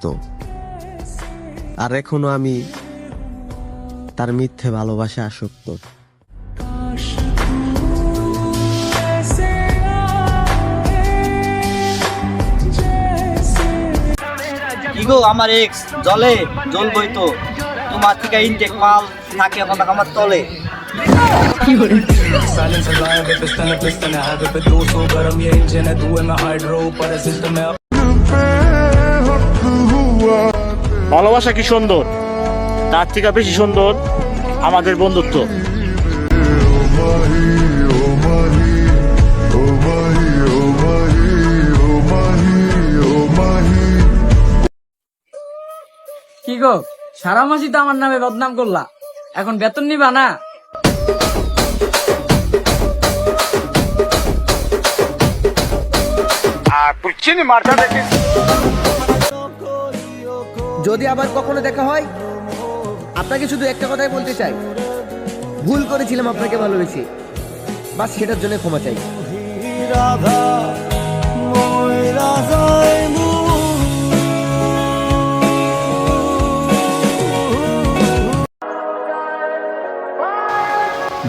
ব্যস্ত। আর এখনও আমি তার মিথ্যে ভালোবাসা আসক্ত। আমার এক্স জলে? জল তো। তোমার থেকে ইনটেক মাল থাকে আমার আমার তলে। ভালোবাসা কি সুন্দর? তার থেকে বেশি সুন্দর আমাদের বন্ধুত্ব। কি গো সারা মাসই তো আমার নামে বদনাম করলা। এখন বেতন নিবা না? যদি আবার কখনো দেখা হয় আপনাকে শুধু একটা কথাই বলতে চাই। ভুল করেছিলাম আপনাকে ভালোবেসে বাস সেটার জন্য ক্ষমা চাই।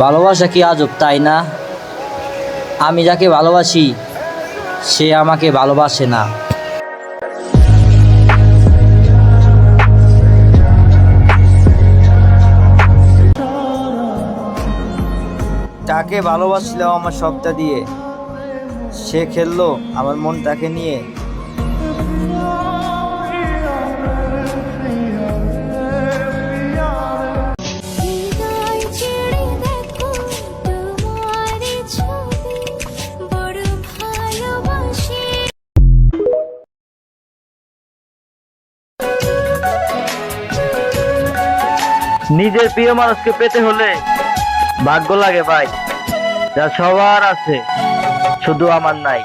ভালোবাসা কি আজব তাই না? আমি যাকে ভালোবাসি সে আমাকে ভালোবাসে না। তাকে ভালোবাসলাম আমার সবটা দিয়ে। সে খেললো আমার নিয়ে। ছবি বড় ভালোবাসি। নিজের প্রিয় মানুষকে পেতে হলে ভাগ্য লাগে ভাই। যা সবার আছে, শুধু আমার নাই।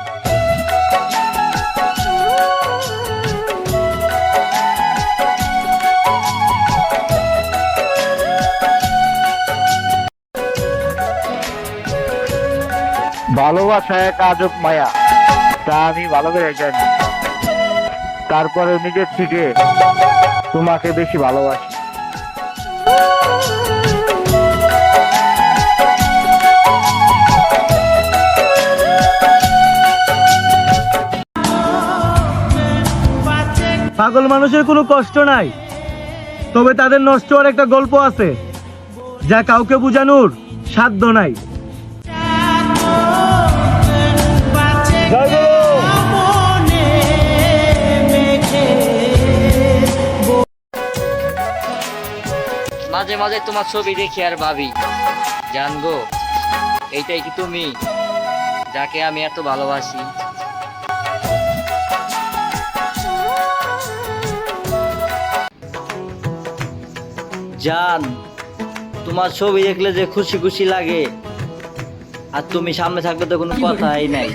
ভালোবাসা এক আজব মায়া, তা আমি ভালো করে জানি। তারপরে নিজের থেকে তোমাকে বেশি ভালোবাসি। পাগল মানুষের কোনো কষ্ট নাই। তবে তাদের নষ্ট হওয়ার একটা গল্প আছে, যা কাউকে বোঝানোর সাধ্য নাই। মাঝে মাঝে তোমার ছবি দেখি আর ভাবি জানগো এইটাই কি তুমি? যাকে আমি এত ভালোবাসি। জান তোমার ছবি দেখলে যে খুশি খুশি লাগে। আর তুমি সামনে থাকলে তো কোনো কথাই নাই।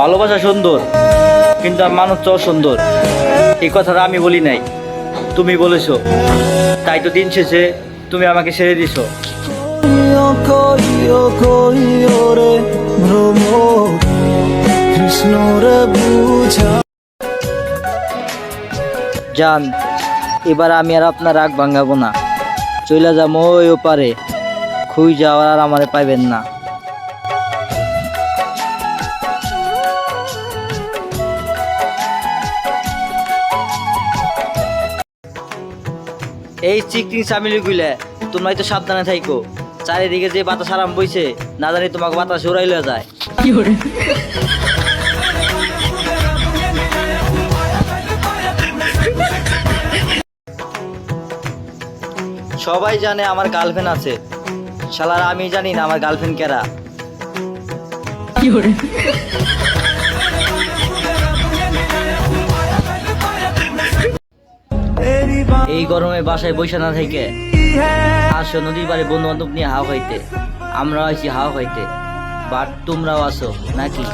ভালোবাসা সুন্দর কিন্তু আর মানুষ তো সুন্দর এই কথাটা আমি বলি নাই তুমি বলেছ। তাই তো দিন শেষে তুমি আমাকে ছেড়ে দিছো। জান, এবার আমি আর আপনার রাগ ভাঙাবো না। চইলা যাব ওই ওপারে। খুই যাওয়ার আর আমারে পাইবেন না। এই চিকটিং সামিলি গুলে তোমরাই তো সাবধানে থাইকো। চারিদিকে যে বাতাস আরাম বইছে, না জানি তোমাকে বাতাস উড়াইলে যায়। সবাই জানে আমার গার্লফ্রেন্ড আছে। শালার, আমি জানি না আমার গার্লফ্রেন্ড কেরা। এই গরমে বাসায় বসে না থেকে। আসো নদীর পাড়ে বন্ধু বান্ধব নিয়ে হাওয়া খাইতে। আমরাও আছি হাওয়া খাইতে। বাট তোমরাও আসো, নাকি?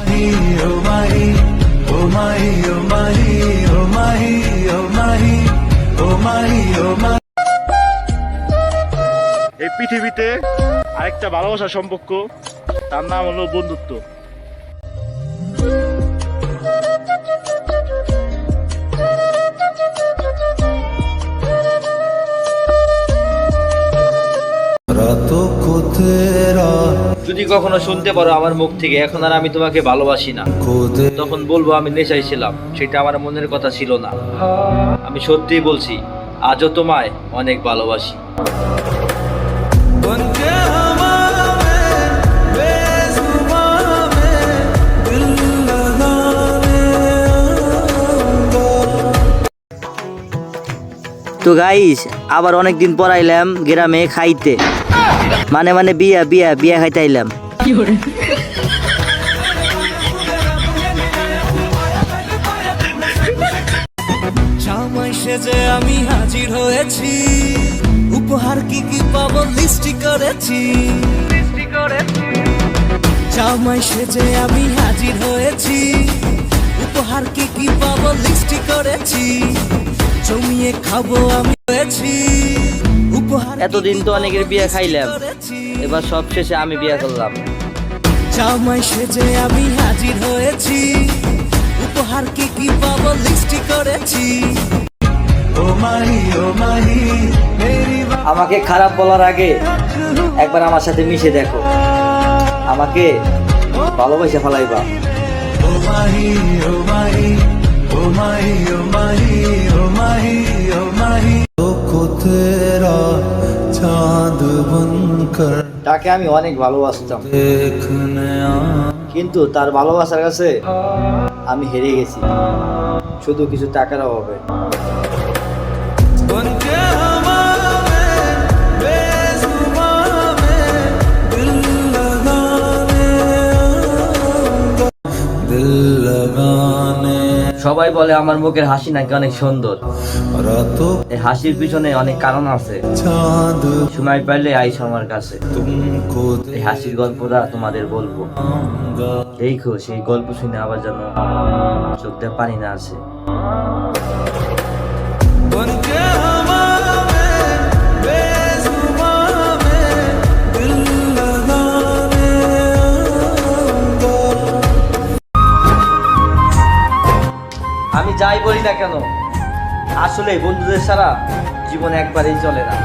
এই পৃথিবীতে আরেকটা ভালোবাসার সম্পর্ক, তার নাম হলো বন্ধুত্ব। যদি কখনো শুনতে পারো আমার মুখ থেকে, এখন আর আমি তোমাকে ভালোবাসি না। তখন বলব আমি নেশায় ছিলাম, সেটা আমার মনের কথা ছিল না। আমি সত্যিই বলছি, আজও তোমায় অনেক ভালোবাসি। তো গাইস আবার অনেকদিন পর আইলাম গ্রামে খাইতে। মানে মানে বিয়া বিয়া বিয়া খাইতে আইলাম। সেজে আমি হাজির হয়েছি। উপহার কি কি পাবো লিস্টি করেছি। জামাই সেজে আমি হাজির হয়েছি। উপহার কি কি পাবো লিস্টি করেছি। জমিয়ে খাব আমি হয়েছি। এতদিন তো অনেকের বিয়ে খাইলাম। এবার সব শেষে আমি বিয়ে করলাম। জামাই সেজে আমি হাজির হয়েছি। উপহার কি কি পাবো লিস্টি করেছি। ও মাহি ও মাহি আমাকে খারাপ বলার আগে একবার আমার সাথে মিশে দেখো। আমাকে ভালোবাসা ফেলাইবা। ও মাহি ও মাহি ও মাহি ও মাহি ও মাহি ও মাহি। তাকে আমি অনেক ভালোবাসতাম। কিন্তু তার ভালোবাসার কাছে আমি হেরে গেছি। শুধু কিছু টাকার অভাবে। সবাই বলে আমার মুখের হাসি নাকি অনেক সুন্দর। এই হাসির পিছনে অনেক কারণ আছে। সময় পাইলে আইসো আমার কাছে। এই হাসির গল্পটা তোমাদের বলব। দেখো সেই গল্প শুনে আবার যেন চোখটা পানি না আসে। না কেন? আসলে বন্ধুদের সারা জীবন একবারেই চলে না।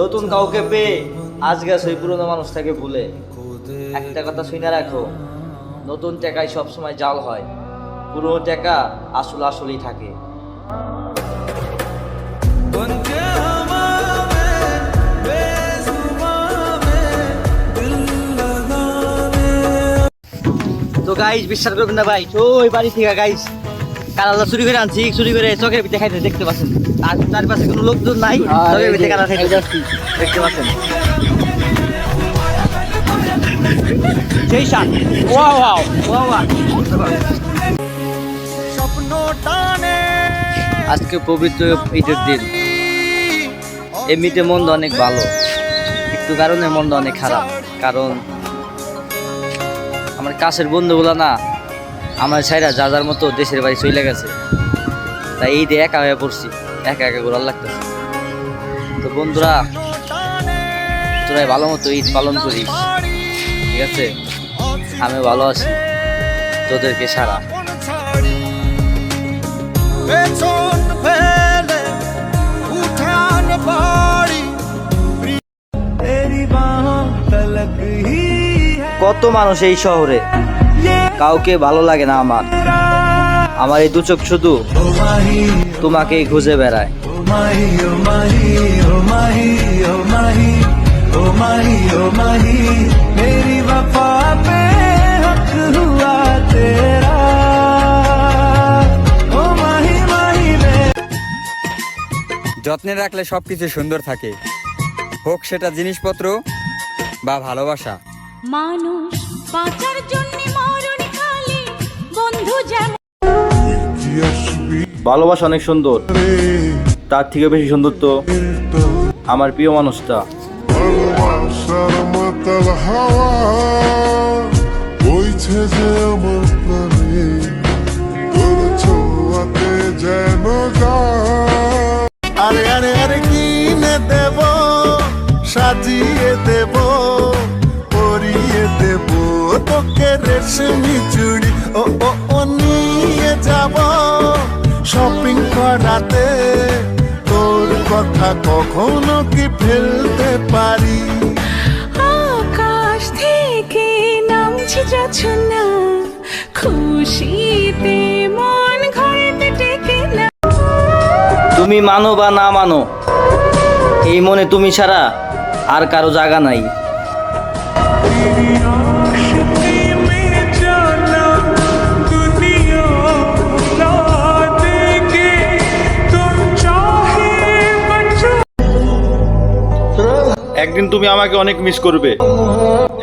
নতুন কাউকে পেয়ে আজকে সেই পুরোনো মানুষটাকে ভুলে। একটা কথা শুনে রাখো নতুন টাকায় সবসময় জাল হয় পুরনো টেকা আসল আসলই থাকে। তো গাইজ বিশ্বাস করবেন না ভাই তো ওই বাড়ি থেকে গাইস কালালা চুরি করে আনছি চুরি করে চোখের ভিতরে খাইতে দেখতে পাচ্ছেন। আর চারপাশে কোনো লোকজন নাই চোখের ভিতরে কালা খাইতে দেখতে পাচ্ছেন। সেই শান ওয়াও ওয়াও ওয়াও ওয়াও আজকে পবিত্র ঈদের দিন। এমনিতে মন্দ অনেক ভালো। একটু কারণে মন্দ অনেক খারাপ। কারণ আমার কাছের বন্ধুগুলো না আমার ছাইরা যা যার মতো দেশের বাড়ি চলে গেছে। তাই এই দিয়ে একা হয়ে পড়ছি। একা একা ঘোরার লাগতেছে। তো বন্ধুরা তোরাই ভালো মতো ঈদ পালন করিস। ঠিক আছে? আমি ভালো আছি। তোদেরকে সারা। কত মানুষ এই শহরে? কাউকে ভালো লাগে না আমার। আমার এই দু চোখ শুধু তোমাকেই খুঁজে বেড়ায়। যত্নে রাখলে সব কিছু সুন্দর থাকে। হোক সেটা জিনিসপত্র বা ভালোবাসা। মানুষ বাঁচার জন্য মরণ কালে বন্ধু যেমন ভালোবাসা অনেক সুন্দর। তার থেকে বেশি সুন্দর তো আমার প্রিয় মানুষটা। হাওয়া বইছে যে আমার সাজিয়ে দেব পরিয়ে দেব। তোকে রেশমি চুড়ি ও ও ও নিয়ে যাব। শপিং করাতে তোর কথা কখনো কি ফেলতে পারি? আকাশ থেকে নামছে না খুশিতে মন ঘরেতে টেকে না। তুমি মানো বা না মানো এই মনে তুমি ছাড়া আর কারও জায়গা নাই। একদিন তুমি আমাকে অনেক মিস করবে।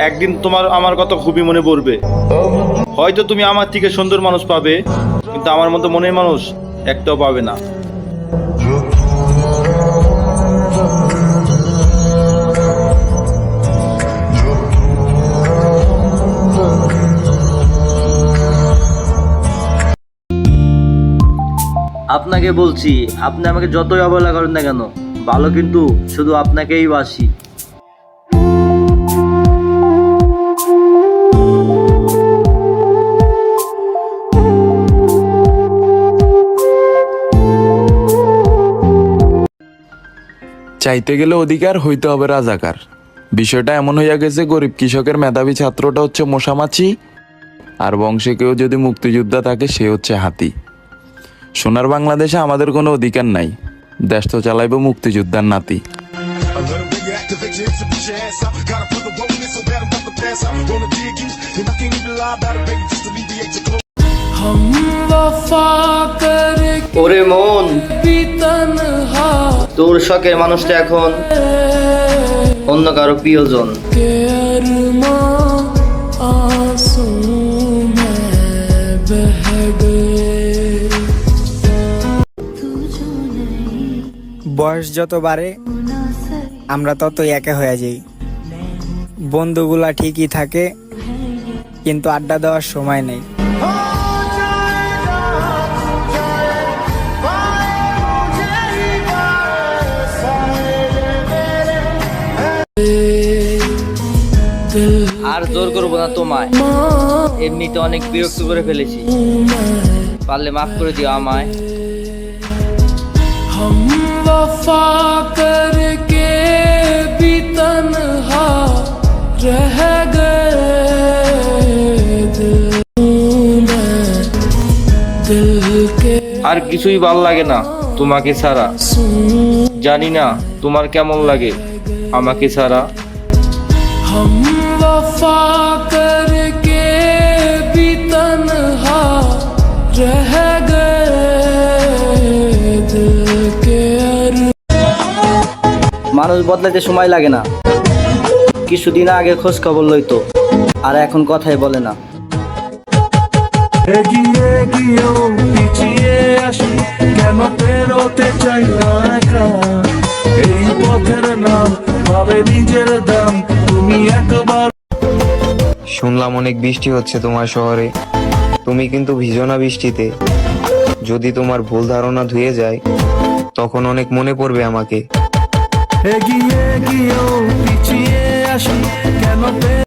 একদিন তোমার আমার কথা খুবই মনে পড়বে। হয়তো তুমি আমার থেকে সুন্দর মানুষ পাবে, কিন্তু আমার মতো মনের মানুষ একটাও পাবে না। আপনাকে বলছি, আপনি আমাকে যতই অবহেলা করেন না কেন, ভালো কিন্তু শুধু আপনাকেই বাসি। চাইতে গেলে অধিকার, হইতে হবে রাজাকার। বিষয়টা এমন হইয়া গেছে, গরিব কৃষকের মেধাবী ছাত্রটা হচ্ছে মশামাছি, আর বংশে কেউ যদি মুক্তিযোদ্ধা থাকে, সে হচ্ছে হাতি। সোনার বাংলাদেশে আমাদের কোনো অধিকার নাই। দেশ তো চালাইব মুক্তিযোদ্ধার নাতি। ওরে মন তোর শখের মানুষটা এখন অন্য কারও প্রিয়জন। বয়স যত বাড়ে, আমরা ততই একা হয়ে যাই। বন্ধুগুলা ঠিকই থাকে, কিন্তু আড্ডা দেওয়ার সময় নেই। আর জোর করব না তোমায়। এমনিতে অনেক বিরক্ত করে ফেলেছি। পারলে মাফ করে দিও আমায়। আর কিছুই ভালো লাগে না তোমাকে ছাড়া। জানি না তোমার কেমন লাগে আমাকে ছাড়া। মানুষ বদলাতে সময় লাগে না। কিছুদিন আগে খোঁজ খবর লইতো আর এখন কথাই বলে না। এগিয়ে গিয়েও পিছিয়ে আসি কেন পেরোতে চাই না একা? এই পথের নাম ভাবে নিজের দাম তুমি একবার শুনলাম অনেক বৃষ্টি হচ্ছে তোমার শহরে। তুমি কিন্তু ভিজো না বৃষ্টিতে। যদি তোমার ভুল ধারণা ধুয়ে যায় তখন অনেক মনে পড়বে আমাকে। এগিয়ে গিয়েও পিছিয়ে আসি কেন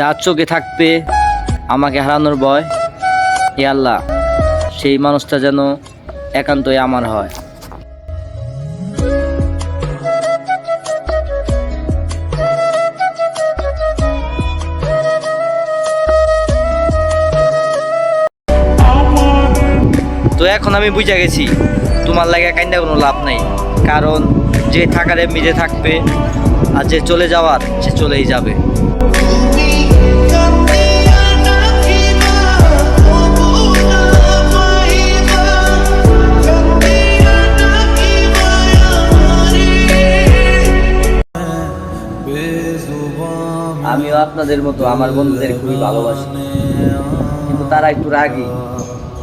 যার চোখে থাকবে, আমাকে হারানোর ভয়। এ আল্লাহ, সেই মানুষটা যেন একান্তই আমার হয়। তো এখন আমি বুঝে গেছি, তোমার লাগে কাইন্দা কোনো লাভ নাই। কারণ যে থাকার এমনি যে থাকবে, আর যে চলে যাওয়ার, সে চলেই যাবে। আমিও আপনাদের মতো আমার বন্ধুদের খুবই ভালোবাসি। কিন্তু তারা একটু রাগি।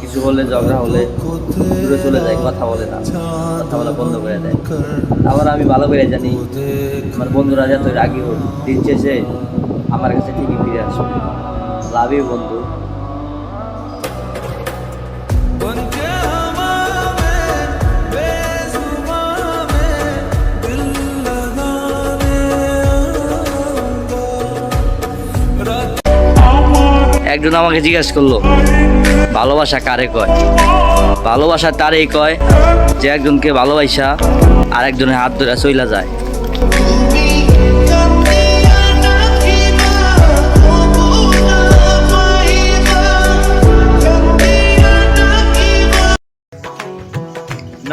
কিছু হলে ঝগড়া হলে দূরে চলে যায়, কথা বলে না। কথা বলা বন্ধ করে দেয়। আবার আমি ভালো করে জানি, আমার বন্ধুরা যত রাগি হোক। দিন শেষে আমার কাছে ঠিকই ফিরে আসবে লাভ ইউ বন্ধু। একজন আমাকে জিজ্ঞাসা করল ভালোবাসা কারে কয়? ভালোবাসা তারই কয় যে একজনকে ভালোবাসা আর একজনের হাত ধরে চইলা যায়।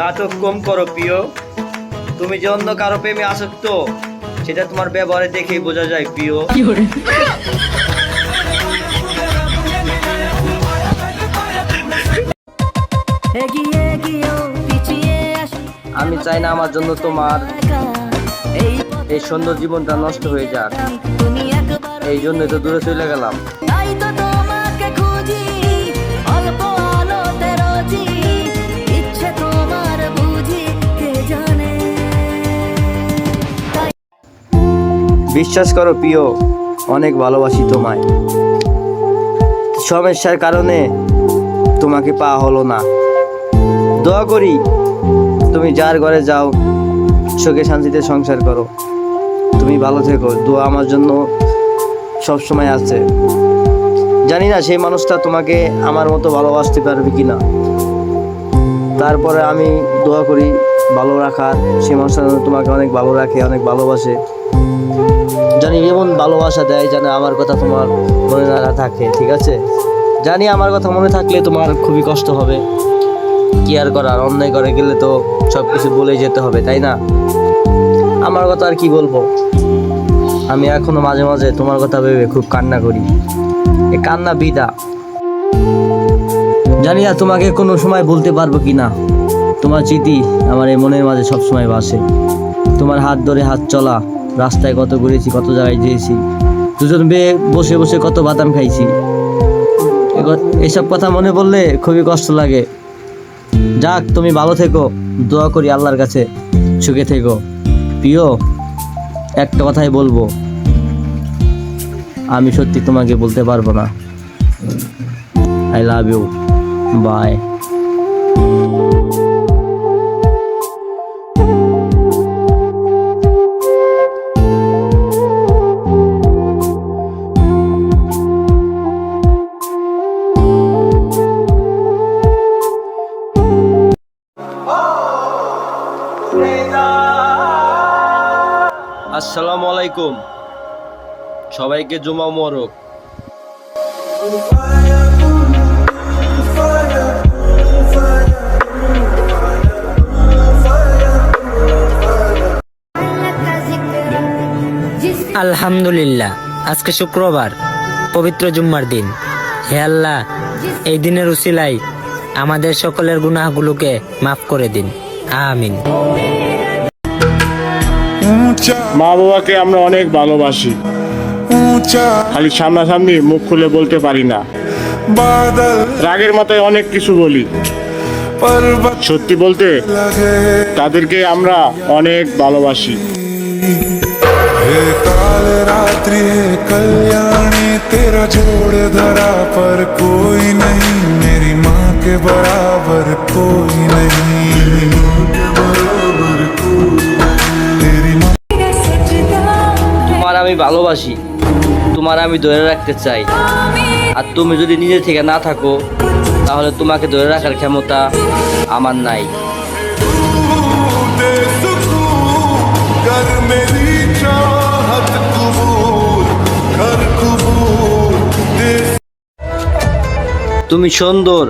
নাটক কম করো প্রিয়। তুমি যে অন্য কারও প্রেমে আসক্ত সেটা তোমার ব্যবহারে দেখেই বোঝা যায় প্রিয়। আমি চাই না আমার জন্য তোমার এই সুন্দর জীবনটা নষ্ট হয়ে যাক। এই জন্য তো দূরে চলে গেলাম। বিশ্বাস করো প্রিয়, অনেক ভালোবাসি তোমায়। সমস্যার কারণে তোমাকে পাওয়া হলো না। দোয়া করি, তুমি যার ঘরে যাও, সুখে শান্তিতে সংসার করো। তুমি ভালো থেকো, দোয়া আমার জন্য সব সময় আছে। জানি না সেই মানুষটা তোমাকে আমার মতো ভালোবাসতে পারবে কি না তারপরে আমি দোয়া করি, ভালো রাখার। সেই মানুষটা তোমাকে অনেক ভালো রাখে, অনেক ভালোবাসে। জানি এমন ভালোবাসা দেয় যেন আমার কথা তোমার মনে না থাকে, ঠিক আছে? জানি আমার কথা মনে থাকলে তোমার খুবই কষ্ট হবে। কি আর করার, অন্যায় করে গেলে তো সব কিছু বলেই যেতে হবে, তাই না? আমার কথা আর কি বলব? আমি এখনও মাঝে মাঝে তোমার কথা ভেবে খুব কান্না করি। এ কান্না বিদা। জানি না তোমাকে কোনো সময় বলতে পারব কি না তোমার স্মৃতি আমার এই মনের মাঝে সব সময় বাসে। তোমার হাত ধরে হাত চলা। রাস্তায় কত ঘুরেছি, কত জায়গায় যেয়েছি। দুজন বেয়ে বসে বসে কত বাদাম খাইছি। এসব কথা মনে পড়লে খুবই কষ্ট লাগে। যাক, তুমি ভালো থেকো, দোয়া করি আল্লাহর কাছে, সুখে থেকো। প্রিয়, একটা কথাই বলব। আমি সত্যি তোমাকে বলতে পারব না। আই লাভ ইউ বাই আসসালামু আলাইকুম। সবাইকে জুমা মোরক আলহামদুলিল্লাহ আজকে শুক্রবার পবিত্র জুম্মার দিন। হে আল্লাহ এই দিনের উসিলাই আমাদের সকলের গুনাহগুলোকে মাফ করে দিন। আমিন মা বাবাকে আমরা অনেক ভালোবাসি খালি সামনাসামনি মুখ খুলে বলতে পারি না রাগের মাথায় অনেক কিছু বলি সত্যি বলতে তাদেরকে আমরা অনেক ভালোবাসি हे काल रात्रि है कल्याणी तेरा जोड़ धरा पर कोई नहीं मेरी माँ के बराबर कोई नहीं আমি ভালোবাসি তোমার আমি ধরে রাখতে চাই। আর তুমি যদি নিজে থেকে না থাকো তাহলে তোমাকে ধরে রাখার ক্ষমতা আমার নাই। তুমি সুন্দর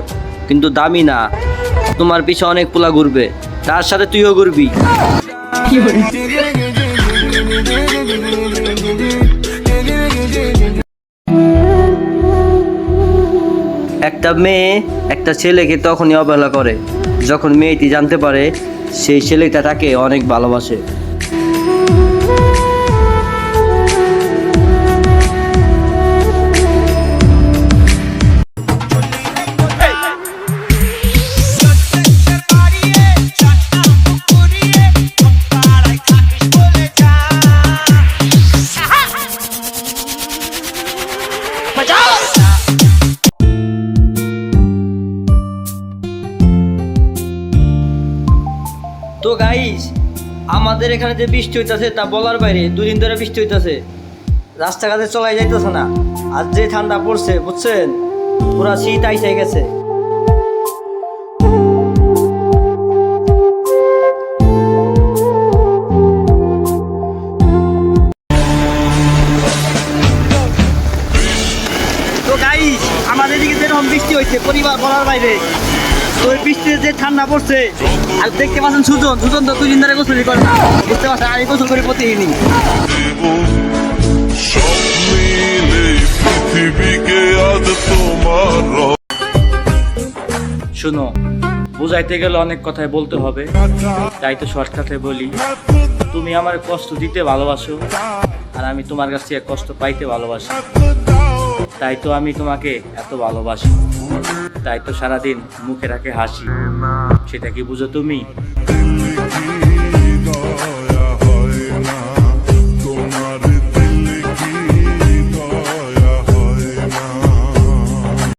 কিন্তু দামি না। তোমার পিছে অনেক পোলা ঘুরবে তার সাথে তুইও ঘুরবি। একটা মেয়ে একটা ছেলেকে তখনই অবহেলা করে। যখন মেয়েটি জানতে পারে, সেই ছেলেটা তাকে অনেক ভালোবাসে। আমাদের এখানে যে বৃষ্টি হইতাছে, তা বলার বাইরে দুদিন ধরে বৃষ্টি হইতাছে। রাস্তাঘাটে চলাই যাইতেছে না। আর যে ঠান্ডা পড়ছে, বুঝছেন? পুরা শীত আইসে গেছে। আমাদের এদিকে যেরকম বৃষ্টি হয়েছে পরিবার বলার বাইরে। যে ঠান্ডা পড়ছে। আর দেখতে পাচ্ছেন সুজন। সুজন তো দুদিন ধরে গোসলি করে না। বুঝতে পারছেন? আমি গোসল করি প্রতিদিনই। শুনো, বুঝাইতে গেলে অনেক কথাই বলতে হবে। তাই তো শর্টকাটে বলি। তুমি আমার কষ্ট দিতে ভালোবাসো, আর আমি তোমার কাছ থেকে কষ্ট পাইতে ভালোবাসি। তাই তো আমি তোমাকে এত ভালোবাসি। তাই তো সারাদিন মুখে রাখে হাসি। সেটা কি বুঝো তুমি?